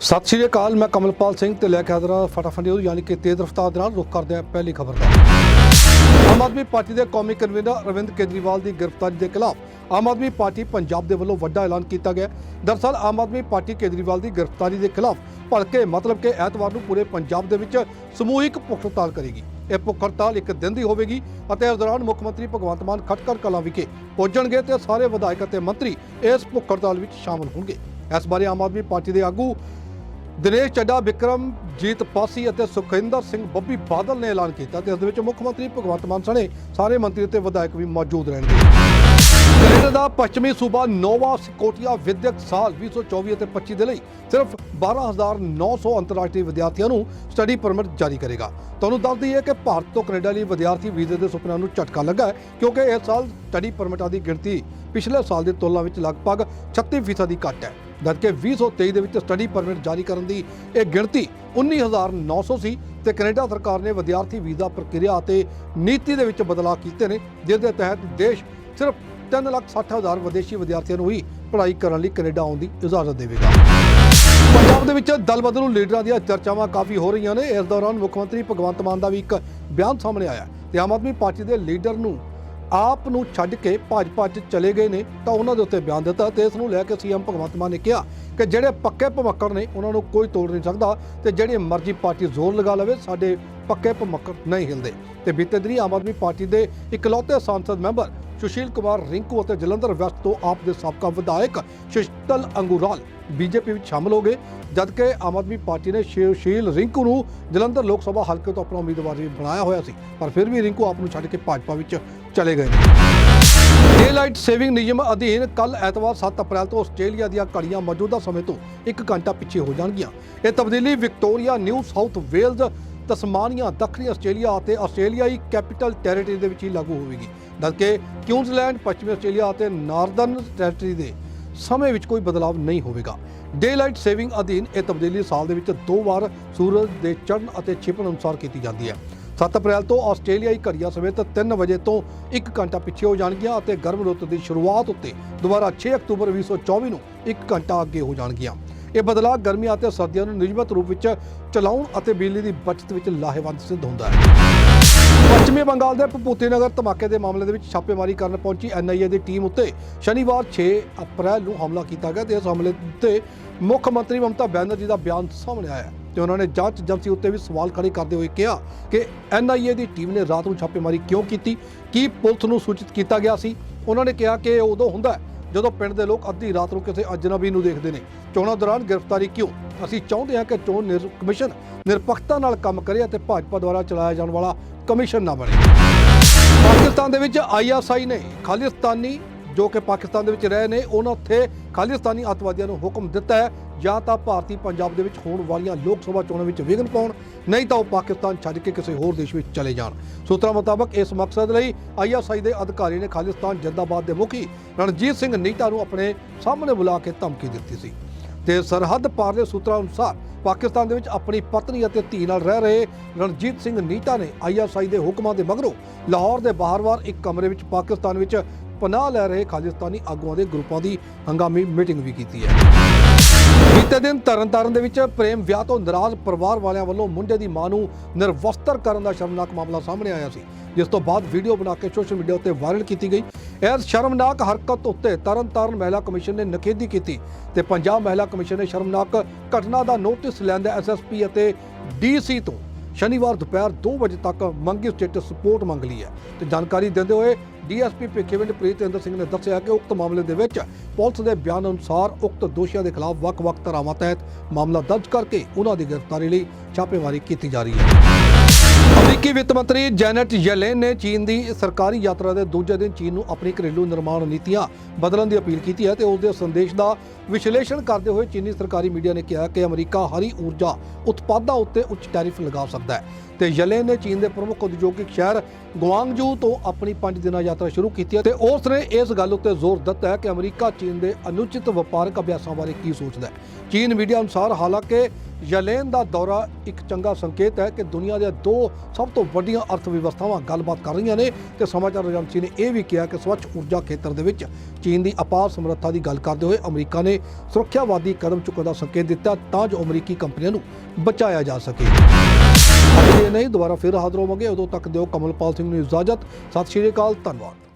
ਸਤਿ ਸ਼੍ਰੀ ਅਕਾਲ, ਮੈਂ ਕਮਲਪਾਲ ਸਿੰਘ ਤੇ ਲੈ ਕੇ ਹਾਜ਼ਰ ਫਟਾਫਟ ਨਿਊਜ਼ ਯਾਨੀ ਕਿ ਤੇਜ਼ ਰਫ਼ਤਾਰ ਦੇ ਨਾਲ ਰੁਕ ਕਰਦੇ ਹਾਂ ਪਹਿਲੀ ਖਬਰ। ਦਾ ਆਮ ਆਦਮੀ ਪਾਰਟੀ ਦੇ ਕੌਮੀ ਕਨਵੀਨਰ ਅਰਵਿੰਦ ਕੇਜਰੀਵਾਲ ਦੀ ਗ੍ਰਿਫਤਾਰੀ ਦੇ ਖਿਲਾਫ ਆਮ ਆਦਮੀ ਪਾਰਟੀ ਪੰਜਾਬ ਦੇ ਵੱਲੋਂ ਵੱਡਾ ਐਲਾਨ ਕੀਤਾ ਗਿਆ। ਦਰਸਲ ਆਮ ਆਦਮੀ ਪਾਰਟੀ ਕੇਜਰੀਵਾਲ ਦੀ ਗ੍ਰਿਫਤਾਰੀ ਦੇ ਖਿਲਾਫ ਭੜਕੇ ਮਤਲਬ ਕਿ ਐਤਵਾਰ ਨੂੰ ਪੂਰੇ ਪੰਜਾਬ ਦੇ ਵਿੱਚ ਸਮੂਹਿਕ ਭੁੱਖ ਹੜਤਾਲ ਕਰੇਗੀ। ਇਹ ਭੁੱਖ ਹੜਤਾਲ ਇੱਕ ਦਿਨ ਦੀ ਹੋਵੇਗੀ ਅਤੇ ਇਸ ਦੌਰਾਨ ਮੁੱਖ ਮੰਤਰੀ ਭਗਵੰਤ ਮਾਨ ਖਟਕੜ ਕਲਾਂ ਵਿਖੇ ਪਹੁੰਚਣਗੇ ਤੇ ਸਾਰੇ ਵਿਧਾਇਕ ਅਤੇ ਮੰਤਰੀ ਇਸ ਭੁੱਖ ਹੜਤਾਲ ਵਿੱਚ ਸ਼ਾਮਲ ਹੋਣਗੇ। ਇਸ ਬਾਰੇ ਆਮ ਆਦਮੀ ਪਾਰਟੀ ਦੇ ਆਗੂ ਦਿਨੇਸ਼ ਚੱਡਾ, ਵਿਕਰਮ, ਜੀਤ ਪਾਸੀ ਅਤੇ ਸੁਖਿੰਦਰ ਸਿੰਘ ਬੱਬੀ ਬਾਦਲ ਨੇ ਐਲਾਨ ਕੀਤਾ ਤੇ ਇਸ ਦੇ ਵਿੱਚ ਮੁੱਖ ਮੰਤਰੀ ਭਗਵੰਤ ਮਾਨ ਸਣੇ ਸਾਰੇ ਮੰਤਰੀ ਅਤੇ ਵਿਧਾਇਕ ਵੀ ਮੌਜੂਦ ਰਹਿਣਗੇ। ਕੈਨੇਡਾ ਦਾ ਪੱਛਮੀ ਸੂਬਾ ਨੋਵਾ ਸਕੋਟੀਆ ਵਿਦਿਅਕ ਸਾਲ 2024 ਅਤੇ 25 ਦੇ ਲਈ ਸਿਰਫ 12900 ਅੰਤਰਰਾਸ਼ਟਰੀ ਵਿਦਿਆਰਥੀਆਂ ਨੂੰ ਸਟੱਡੀ ਪਰਮਿਟ ਜਾਰੀ ਕਰੇਗਾ। ਤੁਹਾਨੂੰ ਦੱਸ ਦਈਏ ਕਿ ਭਾਰਤ ਤੋਂ ਕੈਨੇਡਾ ਲਈ ਵਿਦਿਆਰਥੀ ਵੀਜ਼ੇ ਦੇ ਸੁਪਨਿਆਂ ਨੂੰ ਝਟਕਾ ਲੱਗਾ ਹੈ, ਕਿਉਂਕਿ ਇਸ ਸਾਲ ਸਟੱਡੀ ਪਰਮਿਟਾਂ ਦੀ ਗਿਣਤੀ ਪਿਛਲੇ ਸਾਲ ਦੀ ਤੁਲਨਾ ਵਿੱਚ ਲਗਭਗ 36% ਦੀ ਘੱਟ ਹੈ। ਜਦਕਿ 2023 ਦੇ ਵਿੱਚ ਸਟੱਡੀ ਪਰਮਿਟ ਜਾਰੀ ਕਰਨ ਦੀ ਇਹ ਗਿਣਤੀ 19900 ਸੀ ਤੇ ਕੈਨੇਡਾ ਸਰਕਾਰ ਨੇ ਵਿਦਿਆਰਥੀ ਵੀਜ਼ਾ ਪ੍ਰਕਿਰਿਆ ਅਤੇ ਨੀਤੀ ਦੇ ਵਿੱਚ ਬਦਲਾਅ ਕੀਤੇ ਨੇ, ਜਿਸ ਦੇ ਤਹਿਤ ਦੇਸ਼ ਸਿਰਫ 360000 ਵਿਦੇਸ਼ੀ ਵਿਦਿਆਰਥੀਆਂ ਨੂੰ ਹੀ ਪੜ੍ਹਾਈ ਕਰਨ ਲਈ ਕੈਨੇਡਾ ਆਉਣ ਦੀ ਇਜਾਜ਼ਤ ਦੇਵੇਗਾ। ਪੰਜਾਬ ਦੇ ਵਿੱਚ ਦਲ ਬਦਲੂ ਲੀਡਰਾਂ ਦੀਆਂ ਚਰਚਾਵਾਂ ਕਾਫੀ ਹੋ ਰਹੀਆਂ ਨੇ। ਇਸ ਦੌਰਾਨ ਮੁੱਖ ਮੰਤਰੀ ਭਗਵੰਤ ਮਾਨ ਦਾ ਵੀ ਇੱਕ ਬਿਆਨ ਸਾਹਮਣੇ ਆਇਆ ਤੇ ਆਮ ਆਦਮੀ ਪਾਰਟੀ ਦੇ ਲੀਡਰ ਨੂੰ ਆਪ ਨੂੰ ਛੱਡ ਕੇ ਭਾਜਪਾ 'ਚ ਚਲੇ ਗਏ ਨੇ, ਤਾਂ ਉਹਨਾਂ ਦੇ ਉੱਤੇ ਬਿਆਨ ਦਿੱਤਾ ਤੇ ਇਸ ਨੂੰ ਲੈ ਕੇ ਸੀਐਮ ਭਗਵੰਤ ਮਾਨ ਨੇ ਕਿਹਾ ਕਿ ਜਿਹੜੇ ਪੱਕੇ ਭਮੱਕੜ ਨੇ, ਉਹਨਾਂ ਨੂੰ ਕੋਈ ਤੋੜ ਨਹੀਂ ਸਕਦਾ ਤੇ ਜਿਹੜੀ ਮਰਜ਼ੀ ਪਾਰਟੀ ਜ਼ੋਰ ਲਗਾ ਲਵੇ, ਸਾਡੇ ਪੱਕੇ ਭਮੱਕੜ ਨਹੀਂ ਹਿਲਦੇ। ਤੇ ਬੀਤੇ ਦਿਨੀ ਆਮ ਆਦਮੀ ਪਾਰਟੀ ਦੇ ਇਕਲੌਤੇ ਸੰਸਦ ਮੈਂਬਰ ਸੁਸ਼ੀਲ ਕੁਮਾਰ ਰਿੰਕੂ ਅਤੇ ਜਲੰਧਰ ਵੈਸਟ ਤੋਂ ਆਪ ਦੇ ਸਾਬਕਾ ਵਿਧਾਇਕ ਸ਼ਿਸ਼ਤਲ ਅੰਗੂਰਾਲ ਬੀਜੇਪੀ ਵਿੱਚ ਸ਼ਾਮਲ ਹੋ ਗਏ, ਜਦਕਿ ਆਮ ਆਦਮੀ ਪਾਰਟੀ ਨੇ ਸੁਸ਼ੀਲ ਰਿੰਕੂ ਨੂੰ ਜਲੰਧਰ ਲੋਕ ਸਭਾ ਹਲਕੇ ਤੋਂ ਆਪਣਾ ਉਮੀਦਵਾਰ ਬਣਾਇਆ ਹੋਇਆ ਸੀ, ਪਰ ਫਿਰ ਵੀ ਰਿੰਕੂ ਆਪ ਨੂੰ ਛੱਡ ਕੇ ਭਾਜਪਾ ਵਿੱਚ ਚਲੇ ਗਏ ਨੇ। ਡੇਲਾਈਟ ਸੇਵਿੰਗ ਨਿਯਮ ਅਧੀਨ ਕੱਲ ਐਤਵਾਰ 7 ਅਪ੍ਰੈਲ ਤੋਂ ਆਸਟ੍ਰੇਲੀਆ ਦੀਆਂ ਘੜੀਆਂ ਮੌਜੂਦਾ ਸਮੇਂ ਤੋਂ 1 ਘੰਟਾ ਪਿੱਛੇ ਹੋ ਜਾਣਗੀਆਂ। ਇਹ ਤਬਦੀਲੀ Victoria, New South Wales Tasmania ਦੱਖਣੀ ਆਸਟ੍ਰੇਲੀਆ ਅਤੇ ਆਸਟ੍ਰੇਲੀਆਈ ਕੈਪੀਟਲ ਟੈਰੀਟਰੀ ਦੇ ਵਿੱਚ ਹੀ ਲਾਗੂ ਹੋਵੇਗੀ। ਜਦਕਿ ਕਿਊਜ਼ਲੈਂਡ, ਪੱਛਮੀ ਆਸਟ੍ਰੇਲੀਆ ਅਤੇ ਨਾਰਦਰਨ ਟੈਰੀਟਰੀ ਦੇ ਸਮੇਂ ਵਿੱਚ ਕੋਈ ਬਦਲਾਅ ਨਹੀਂ ਹੋਵੇਗਾ। ਡੇਲਾਈਟ ਸੇਵਿੰਗ ਅਧੀਨ ਇਹ ਤਬਦੀਲੀ ਸਾਲ ਦੇ ਵਿੱਚ ਦੋ ਵਾਰ ਸੂਰਜ ਦੇ ਚੜ੍ਹਨ ਅਤੇ ਛਿਪਣ ਅਨੁਸਾਰ ਕੀਤੀ ਜਾਂਦੀ ਹੈ। 7 ਅਪ੍ਰੈਲ ਤੋਂ ਆਸਟ੍ਰੇਲੀਆਈ ਘੜੀਆਂ ਸਮੇਤ 3 ਵਜੇ ਤੋਂ 1 ਘੰਟਾ ਪਿੱਛੇ ਹੋ ਜਾਣਗੀਆਂ ਅਤੇ ਗਰਮ ਰੁੱਤ ਦੀ ਸ਼ੁਰੂਆਤ ਉੱਤੇ ਦੁਬਾਰਾ 6 ਅਕਤੂਬਰ 2024 ਨੂੰ 1 ਘੰਟਾ ਅੱਗੇ ਹੋ ਜਾਣਗੀਆਂ। ਇਹ ਬਦਲਾਅ ਗਰਮੀਆਂ ਅਤੇ ਸਰਦੀਆਂ ਨੂੰ ਨਿਯਮਤ ਰੂਪ ਵਿੱਚ ਚਲਾਉਣ ਅਤੇ ਬਿਜਲੀ ਦੀ ਬਚਤ ਵਿੱਚ ਲਾਹੇਵੰਦ ਸਿੱਧ ਹੁੰਦਾ ਹੈ। ਪੱਛਮੀ ਬੰਗਾਲ ਦੇ ਪਪੂਤੀ ਨਗਰ ਧਮਾਕੇ ਦੇ ਮਾਮਲੇ ਦੇ ਵਿੱਚ ਛਾਪੇਮਾਰੀ ਕਰਨ ਪਹੁੰਚੀ ਐਨਆਈਏ ਦੀ ਟੀਮ ਉੱਤੇ ਸ਼ਨੀਵਾਰ 6 ਅਪ੍ਰੈਲ ਨੂੰ ਹਮਲਾ ਕੀਤਾ ਗਿਆ ਤੇ ਇਸ ਹਮਲੇ ਉੱਤੇ ਮੁੱਖ ਮੰਤਰੀ ਮਮਤਾ ਬੈਨਰਜੀ ਦਾ ਬਿਆਨ ਸਾਹਮਣੇ ਆਇਆ ਤੇ ਉਹਨਾਂ ਨੇ ਜਾਂਚ ਏਜੰਸੀ ਉੱਤੇ ਵੀ ਸਵਾਲ ਖੜੇ ਕਰਦੇ ਹੋਏ ਕਿਹਾ ਕਿ ਐਨਆਈਏ ਦੀ ਟੀਮ ਨੇ ਰਾਤ ਨੂੰ ਛਾਪੇਮਾਰੀ ਕਿਉਂ ਕੀਤੀ? ਕੀ ਪੁਲਿਸ ਨੂੰ ਸੂਚਿਤ ਕੀਤਾ ਗਿਆ ਸੀ? ਉਹਨਾਂ ਨੇ ਕਿਹਾ ਕਿ ਇਹ ਉਦੋਂ ਹੁੰਦਾ ਜਦੋਂ ਪਿੰਡ ਦੇ ਲੋਕ ਅੱਧੀ ਰਾਤ ਨੂੰ ਕਿਸੇ ਅਜਨਬੀ ਨੂੰ ਦੇਖਦੇ ਨੇ। ਚੋਣਾਂ ਦੌਰਾਨ ਗ੍ਰਿਫਤਾਰੀ ਕਿਉਂ? ਅਸੀਂ ਚਾਹੁੰਦੇ ਹਾਂ ਕਿ ਚੋਣ ਨਿਰ, ਕਮਿਸ਼ਨ ਨਿਰਪੱਖਤਾ ਨਾਲ ਕੰਮ ਕਰੇ ਅਤੇ ਭਾਜਪਾ ਦੁਆਰਾ ਚਲਾਇਆ ਜਾਣ ਵਾਲਾ ਕਮਿਸ਼ਨ ਨਾ ਬਣੇ। ਪਾਕਿਸਤਾਨ ਦੇ ਵਿੱਚ ਆਈਐਸਆਈ ਨੇ ਖਾਲਿਸਤਾਨੀ ਜੋ ਕਿ ਪਾਕਿਸਤਾਨ ਦੇ ਵਿੱਚ ਰਹੇ ਨੇ, ਉਹਨਾਂ ਉੱਥੇ ਖਾਲਿਸਤਾਨੀ ਅੱਤਵਾਦੀਆਂ ਨੂੰ ਹੁਕਮ ਦਿੱਤਾ ਹੈ। ਜਾਂ ਤਾਂ ਭਾਰਤੀ ਪੰਜਾਬ ਦੇ ਵਿੱਚ ਹੋਣ ਵਾਲੀਆਂ ਲੋਕ ਸਭਾ ਚੋਣਾਂ ਵਿੱਚ ਵਿਘਨ ਪਾਉਣ, ਨਹੀਂ ਤਾਂ ਉਹ ਪਾਕਿਸਤਾਨ ਛੱਡ ਕੇ ਕਿਸੇ ਹੋਰ ਦੇਸ਼ ਵਿੱਚ ਚਲੇ ਜਾਣ। ਸੂਤਰਾਂ ਮੁਤਾਬਕ ਇਸ ਮਕਸਦ ਲਈ ਆਈਐਸਆਈ ਦੇ ਅਧਿਕਾਰੀ ਨੇ ਖਾਲਿਸਤਾਨ ਜਿੰਦਾਬਾਦ ਦੇ ਮੁਖੀ ਰਣਜੀਤ ਸਿੰਘ ਨੀਟਾ ਨੂੰ ਆਪਣੇ ਸਾਹਮਣੇ ਬੁਲਾ ਕੇ ਧਮਕੀ ਦਿੱਤੀ ਸੀ। ਤੇ ਸਰਹੱਦ ਪਾਰ ਦੇ ਸੂਤਰਾਂ ਅਨੁਸਾਰ ਪਾਕਿਸਤਾਨ ਦੇ ਵਿੱਚ ਆਪਣੀ ਪਤਨੀ ਅਤੇ ਧੀ ਨਾਲ ਰਹਿ ਰਹੇ ਰਣਜੀਤ ਸਿੰਘ ਨੀਟਾ ਨੇ ਆਈਐਸਆਈ ਦੇ ਹੁਕਮਾਂ ਦੇ ਮਗਰੋਂ ਲਾਹੌਰ ਦੇ ਬਾਹਰਵਾਰ ਇੱਕ ਕਮਰੇ ਵਿੱਚ ਪਾਕਿਸਤਾਨ ਵਿੱਚ ਪਨਾਹ ਲੈ ਰਹੇ ਖਾਲਿਸਤਾਨੀ ਆਗੂਆਂ ਦੇ ਗਰੁੱਪਾਂ ਦੀ ਹੰਗਾਮੀ ਮੀਟਿੰਗ ਵੀ ਕੀਤੀ ਹੈ। ਬੀਤੇ ਦਿਨ ਤਰਨਤਾਰਨ ਦੇ ਵਿੱਚ ਪ੍ਰੇਮ ਵਿਆਹ ਤੋਂ ਨਾਰਾਜ਼ ਪਰਿਵਾਰ ਵਾਲਿਆਂ ਵੱਲੋਂ ਮੁੰਡੇ ਦੀ ਮਾਂ ਨੂੰ ਨਿਰਵਸਤਰ ਕਰਨ ਦਾ ਸ਼ਰਮਨਾਕ ਮਾਮਲਾ ਸਾਹਮਣੇ ਆਇਆ ਸੀ, ਜਿਸ ਤੋਂ ਬਾਅਦ ਵੀਡੀਓ ਬਣਾ ਕੇ ਸੋਸ਼ਲ ਮੀਡੀਆ ਉੱਤੇ ਵਾਇਰਲ ਕੀਤੀ ਗਈ। ਇਸ ਸ਼ਰਮਨਾਕ ਹਰਕਤ ਉੱਤੇ ਤਰਨਤਾਰਨ ਮਹਿਲਾ ਕਮਿਸ਼ਨ ਨੇ ਨਖੇਦੀ ਕੀਤੀ ਤੇ ਪੰਜਾਬ ਮਹਿਲਾ ਕਮਿਸ਼ਨ ਨੇ ਸ਼ਰਮਨਾਕ ਘਟਨਾ ਦਾ ਨੋਟਿਸ ਲੈਣ ਦਾ ਐਸਐਸਪੀ ਅਤੇ ਡੀਸੀ ਤੋਂ ਸ਼ਨੀਵਾਰ ਦੁਪਹਿਰ 2 ਵਜੇ ਤੱਕ ਮੰਗੀ ਸਟੇਟਸ ਰਿਪੋਰਟ ਮੰਗ ਲਈ ਹੈ। ਤੇ ਜਾਣਕਾਰੀ ਦਿੰਦੇ ਹੋਏ ਡੀਐਸਪੀ ਭਿੱਖੀਵਿੰਡ ਪ੍ਰੀਤਿੰਦਰ ਸਿੰਘ ਨੇ ਦੱਸਿਆ ਕਿ ਉਕਤ ਮਾਮਲੇ ਦੇ ਵਿੱਚ ਪੁਲਿਸ ਦੇ ਬਿਆਨ ਅਨੁਸਾਰ ਉਕਤ ਦੋਸ਼ੀਆਂ ਦੇ ਖਿਲਾਫ ਵੱਖ-ਵੱਖ ਧਾਰਾਵਾਂ ਤਹਿਤ ਮਾਮਲਾ ਦਰਜ ਕਰਕੇ ਉਹਨਾਂ ਦੀ ਗ੍ਰਿਫਤਾਰੀ ਲਈ ਛਾਪੇਮਾਰੀ ਕੀਤੀ ਜਾ ਰਹੀ ਹੈ। ਅਮਰੀਕੀ ਵਿੱਤ ਮੰਤਰੀ ਜੈਨਟ ਯੈਲਨ ਨੇ ਚੀਨ ਦੀ ਸਰਕਾਰੀ ਯਾਤਰਾ ਦੇ ਦੂਜੇ ਦਿਨ ਚੀਨ ਨੂੰ ਆਪਣੀ ਘਰੇਲੂ ਨਿਰਮਾਣ ਨੀਤੀਆਂ ਬਦਲਣ ਦੀ ਅਪੀਲ ਕੀਤੀ ਹੈ ਤੇ ਉਸ ਦੇ ਸੰਦੇਸ਼ ਦਾ ਵਿਸ਼ਲੇਸ਼ਣ ਕਰਦੇ ਹੋਏ ਚੀਨੀ ਸਰਕਾਰੀ ਮੀਡੀਆ ਨੇ ਕਿਹਾ ਕਿ ਅਮਰੀਕਾ ਹਰੀ ਊਰਜਾ ਉਤਪਾਦਾਂ ਉੱਤੇ ਉੱਚ ਟੈਰਿਫ ਲਗਾ ਸਕਦਾ ਹੈ ਤੇ ਯੈਲਨ ਨੇ ਚੀਨ ਦੇ ਪ੍ਰਮੁੱਖ ਉਦਯੋਗਿਕ ਸ਼ਹਿਰ ਗੁਆਂਗਜੂ ਤੋਂ ਆਪਣੀ 5 ਦਿਨਾਂ ਯਾਤਰਾ ਸ਼ੁਰੂ ਕੀਤੀ ਹੈ ਤੇ ਉਸ ਨੇ ਇਸ ਗੱਲ ਉੱਤੇ ਜ਼ੋਰ ਦਿੱਤਾ ਹੈ ਕਿ ਅਮਰੀਕਾ ਚੀਨ ਦੇ ਅਨੁਚਿਤ ਵਪਾਰਕ ਅਭਿਆਸਾਂ ਬਾਰੇ ਕੀ ਸੋਚਦਾ ਹੈ। ਚੀਨ ਮੀਡੀਆ ਅਨੁਸਾਰ ਹਾਲਾਂਕਿ ਯਲੇਨ ਦਾ ਦੌਰਾ ਇੱਕ ਚੰਗਾ ਸੰਕੇਤ ਹੈ ਕਿ ਦੁਨੀਆ ਦੇ ਦੋ ਸਭ ਤੋਂ ਵੱਡੀਆਂ ਅਰਥ ਵਿਵਸਥਾਵਾਂ ਗੱਲਬਾਤ ਕਰ ਰਹੀਆਂ ਨੇ ਤੇ ਸਮਾਚਾਰ ਏਜੰਸੀ ਨੇ ਇਹ ਵੀ ਕਿਹਾ ਕਿ ਸਵੱਛ ਊਰਜਾ ਖੇਤਰ ਦੇ ਵਿੱਚ ਚੀਨ ਦੀ ਅਪਾਰ ਸਮਰੱਥਾ ਦੀ ਗੱਲ ਕਰਦੇ ਹੋਏ ਅਮਰੀਕਾ ਨੇ ਸੁਰੱਖਿਆਵਾਦੀ ਕਦਮ ਚੁੱਕਣ ਦਾ ਸੰਕੇਤ ਦਿੱਤਾ ਤਾਂ ਜੋ ਅਮਰੀਕੀ ਕੰਪਨੀਆਂ ਨੂੰ ਬਚਾਇਆ ਜਾ ਸਕੇ। ਇਹ ਨਹੀਂ, ਦੁਬਾਰਾ ਫਿਰ ਹਾਜ਼ਰ ਹੋਵਾਂਗੇ। ਉਦੋਂ ਤੱਕ ਦਿਓ ਕਮਲਪਾਲ ਸਿੰਘ ਨੂੰ ਇਜਾਜ਼ਤ। ਸਤਿ ਸ਼੍ਰੀ ਅਕਾਲ, ਧੰਨਵਾਦ।